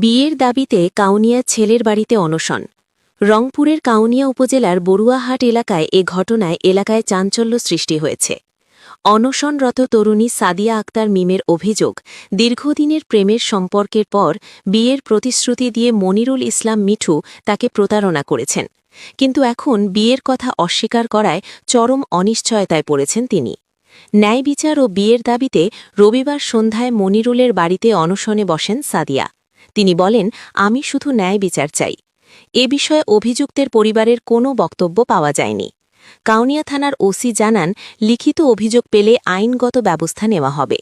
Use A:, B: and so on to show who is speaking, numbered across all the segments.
A: বিয়ের দাবিতে কাউনিয়া ছেলের বাড়িতে অনশন। রংপুরের কাউনিয়া উপজেলার বড়ুয়াহাট এলাকায় এ ঘটনায় এলাকায় চাঞ্চল্য সৃষ্টি হয়েছে। অনশনরত তরুণী সাদিয়া আক্তার মিমের অভিযোগ, দীর্ঘদিনের প্রেমের সম্পর্কের পর বিয়ের প্রতিশ্রুতি দিয়ে মনিরুল ইসলাম মিঠু তাকে প্রতারণা করেছেন। কিন্তু এখন বিয়ের কথা অস্বীকার করায় চরম অনিশ্চয়তায় পড়েছেন তিনি। ন্যায় বিচার ও বিয়ের দাবিতে রবিবার সন্ধ্যায় মনিরুলের বাড়িতে অনশনে বসেন সাদিয়া। তিনি বলেন আমি শুধু ন্যায় বিচার চাই। এ বিষয়ে অভিযুক্তের পরিবারের কোনো বক্তব্য পাওয়া যায়নি। কাউনিয়া থানার ওসি জানান লিখিত অভিযোগ পেলে আইনগত ব্যবস্থা নেওয়া হবে।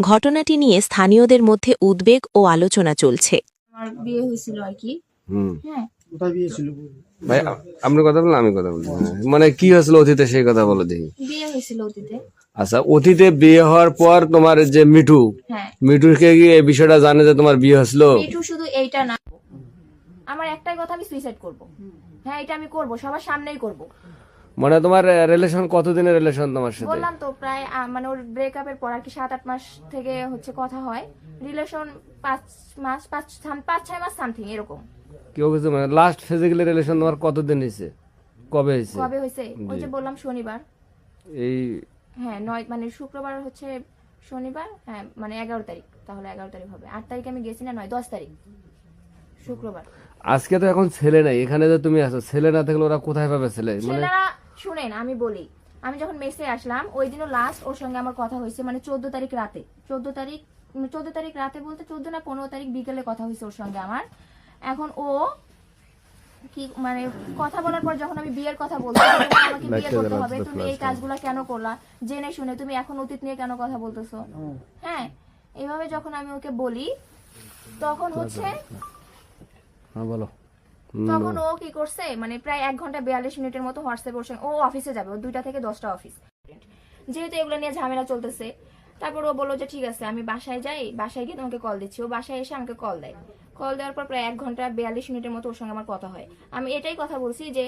A: ঘটনাটি নিয়ে স্থানীয়দের মধ্যে উদ্বেগ ও আলোচনা চলছে।
B: আমার বিয়ে হয়েছিল আর কি। হ্যাঁ।
C: ভাই আপনি কথা আমি কথা হ্যাঁ। মানে কি হয়েছিল অতীতে সেই কথা বলো দেখি।
B: বিয়ে হয়েছিল অতীতে।
C: আচ্ছা অতীতে বিয়ে হওয়ার পর তোমার যে মিঠু
B: হ্যাঁ।
C: মিঠুকে কি এই বিষয়টা জানে যে তোমার বিয়ে হয়েছিল?
B: মিঠু শুধু এইটা না আমার একটাই কথা আমি সুইসাইড করব। হ্যাঁ এটা আমি করব সবার সামনেই করব।
C: মানে তোমার রিলেশন কতদিনের রিলেশন তোমার সাথে?
B: বললাম তো প্রায় মানে ওর ব্রেকআপের পর আর কি সাত আট মাস থেকে হচ্ছে কথা হয়। রিলেশন পাঁচ মাস পাঁচ সাম- পাঁচ ছয় মাস সামথিং এরকম।
C: কেউ কিছু মানে লাস্ট ফিজিক্যালি রিলেশন তোমার কতদিন হয়েছে? কবে হয়েছে?
B: কবে হয়েছে? ওই যে বললাম শনিবার।
C: এই
B: হ্যাঁ নয় মানে শুক্রবার হচ্ছে শনিবার হ্যাঁ মানে এগারো তারিখ তাহলে এগারো তারিখ হবে। আট তারিখ আমি গেছি না নয় দশ তারিখ শুক্রবার।
C: আজকে তো এখন ছেলে নাই এখানে যে তুমি আছো ছেলে না থাকলে ওরা কোথায় পাবে ছেলে? মানে
B: শুনেন আমি বলি আমি যখন মেসে আসলাম ওই দিনও লাস্ট ওর সঙ্গে আমার কথা হয়েছে মানে চোদ্দ তারিখ রাতে। চোদ্দ তারিখ চোদ্দ তারিখ রাতে বলতে চোদ্দ না পনেরো তারিখ বিকেলে কথা হয়েছে ওর সঙ্গে আমার। এখন ও কি মানে কথা বলার পর যখন আমি বিয়ের কথা আমাকে বিয়ে করতে হবে তুমি এই কাজগুলো কেন করলা? জেনে শুনে তুমি এখন অতীত নিয়ে কেন কথা বলতেছো? হ্যাঁ এইভাবে যখন আমি ওকে বলি তখন হচ্ছে
C: হ্যাঁ বলো।
B: তখন ও কি করছে মানে প্রায় এক ঘণ্টা বিয়াল্লিশ মিনিটের মতো হোয়াটসঅ্যাপ ওর ও অফিসে যাবে ও দুইটা থেকে দশটা অফিস। যেহেতু এগুলো নিয়ে ঝামেলা চলতেছে তারপর ও বলল যে, ঠিক আছে, আমি বাসায় যাই, বাসায় গিয়ে তোমাকে কল দিচ্ছি। ও বাসায় এসে আমাকে কল দেয়। কল দেওয়ার পর প্রায় এক ঘণ্টা বিয়াল্লিশ মিনিটের মতো ওর সঙ্গে আমার কথা হয়। আমি এটাই কথা বলছি যে,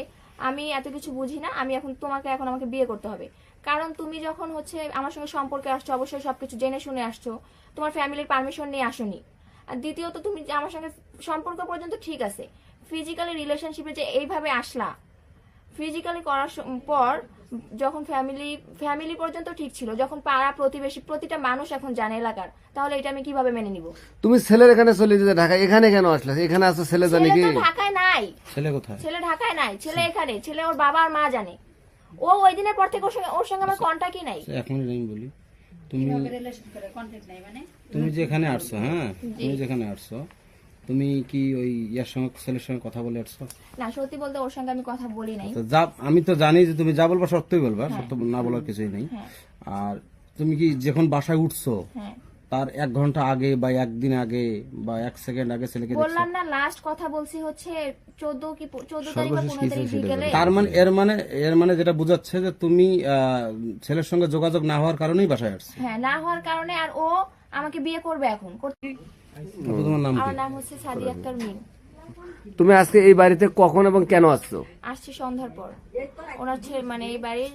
B: আমি এত কিছু বুঝি না, আমি এখন তোমাকে, এখন আমাকে বিয়ে করতে হবে। কারণ তুমি যখন হচ্ছে আমার সঙ্গে সম্পর্কে আসছো, অবশ্যই সবকিছু জেনে শুনে আসছো, তোমার ফ্যামিলির পারমিশন নিয়ে আসোনি। আর দ্বিতীয়ত, তুমি আমার সঙ্গে সম্পর্ক পর্যন্ত ঠিক আছে। ফিজিক্যালি রিলেশনশিপে যে এইভাবে আসলা ফিজিক্যালি করার পর যখন ফ্যামিলি ফ্যামিলি পর্যন্ত ঠিক ছিল যখন পাড়া প্রতিবেশী প্রতিটা মানুষ এখন জানে এলাকার তাহলে এটা আমি কীভাবে মেনে নিব?
C: তুমি ছেলের এখানে চলে যেতে ঢাকা এখানে কেন আসলে? এখানে আসো ছেলে জানে কি?
B: ঢাকায় নাই।
D: ছেলে কোথায়?
B: ছেলে ঢাকায় নাই ছেলে এখানে ছেলে ওর বাবা আর মা জানে। ও ওই দিনের পর থেকে ওর সঙ্গে ওর সঙ্গে আমার কন্ট্যাক্টই নাই।
D: এক মিনিট আমি বলি। তুমি তুমি যেখানে আসছো হ্যাঁ? তুমি যেখানে আসছো তুমি কি ওই ইয়ার সঙ্গে ছেলের সঙ্গে কথা বলে আসছো?
B: না সত্যি বলতে ওর সঙ্গে আমি কথা বলি নাই।
D: তো যা আমি তো জানি যে তুমি যা বলবা সত্যই বলবা সত্য না বলার কিছুই নেই।
B: হ্যাঁ।
D: আর তুমি কি যখন বাসায় উঠছো
B: হ্যাঁ।
D: তার এক ঘণ্টা আগে বা একদিন আগে বা এক সেকেন্ড আগে ছেলেকে
B: বললাম না লাস্ট কথা বলছি হচ্ছে চোদ্দ কি চোদ্দ তারিখ বা পনেরো তারিখ বিকেলে।
D: তার মানে এর মানে এর মানে যেটা বোঝাচ্ছে যে তুমি ছেলের সঙ্গে যোগাযোগ না হওয়ার কারণেই বাসায় আসছো।
B: হ্যাঁ না হওয়ার কারণে আর ও আমাকে বিয়ে করবে এখন।
D: তোমার নাম
B: আমার নাম হচ্ছে সাদি আক্তার মিম
C: তুমি আজকে এই বাড়িতে কখন এবং কেন আসছো?
B: আসছি সন্ধ্যার পর। ওনার ছেলে মানে এই বাড়ির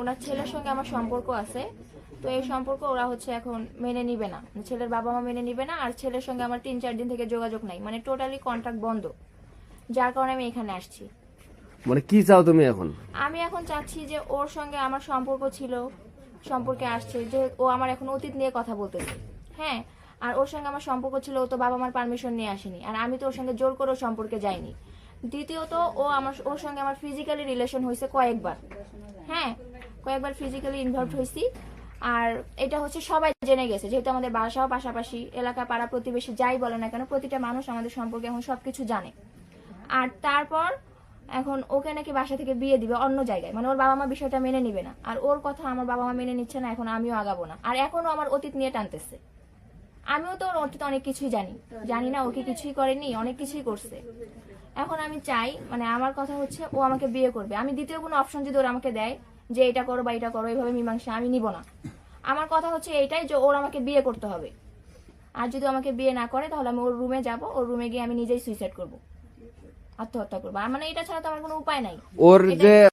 B: ওনার ছেলের সঙ্গে আমার সম্পর্ক আছে। তো এই সম্পর্ক ওরা হচ্ছে এখন মেনে নিবে না। ছেলের বাবা মা মেনে নিবে না আর ছেলের সঙ্গে আমার তিন চার দিন থেকে যোগাযোগ নাই। মানে টোটালি কন্ট্রাক্ট বন্ধ। যার কারণে আমি এখানে আসছি।
C: মানে কি চাও তুমি এখন?
B: আমি এখন চাচ্ছি যে ওর সঙ্গে আমার সম্পর্ক ছিল সম্পর্কে আসছে যে ও আমার এখন অতীত নিয়ে কথা বলতেছে। হ্যাঁ আর ওর সঙ্গে আমার সম্পর্ক ছিল, ও তো বাবা মার পারমিশন নিয়ে আসেনি। আর আমি তো ওর সঙ্গে জোর করে সম্পর্কে যাইনি। দ্বিতীয়ত, ও আমার, ওর সঙ্গে আমার ফিজিক্যালি রিলেশন হয়েছে কয়েকবার। হ্যাঁ কয়েকবার ফিজিক্যালি ইনভলভ হয়েছি। আর এটা হচ্ছে সবাই জেনে গেছে, যেহেতু আমাদের বাসাও পাশাপাশি, এলাকা, পাড়া, প্রতিবেশী যাই বলে না কেন, প্রতিটা মানুষ আমাদের সম্পর্কে এখন সবকিছু জানে। আর তারপর এখন ওকে নাকি বাসা থেকে বিয়ে দিবে অন্য জায়গায়। মানে ওর বাবা মা বিষয়টা মেনে নিবে না। আর ওর কথা আমার বাবা মা মেনে নিচ্ছে না, এখন আমিও আগাবো না। আর এখনও আমার অতীত নিয়ে টানতেছে। আমিও তো ওর অতীত অনেক কিছুই জানি। জানি না ওকে কিছুই করেনি অনেক কিছুই করছে। এখন আমি চাই মানে আমার কথা হচ্ছে ও আমাকে বিয়ে করবে। আমি দ্বিতীয় কোনো অপশন যদি ওর আমাকে দেয় যে এটা করো বা এটা করো এইভাবে মীমাংসা আমি নিব না। আমার কথা হচ্ছে এইটাই যে ওর আমাকে বিয়ে করতে হবে। আর যদি আমাকে বিয়ে না করে তাহলে আমি ওর রুমে যাব ওর রুমে গিয়ে আমি নিজেই সুইসাইড করব। আত্মহত্যা করব। আর মানে এটা ছাড়া তো আমার কোনো উপায় নাই।
C: ওর যে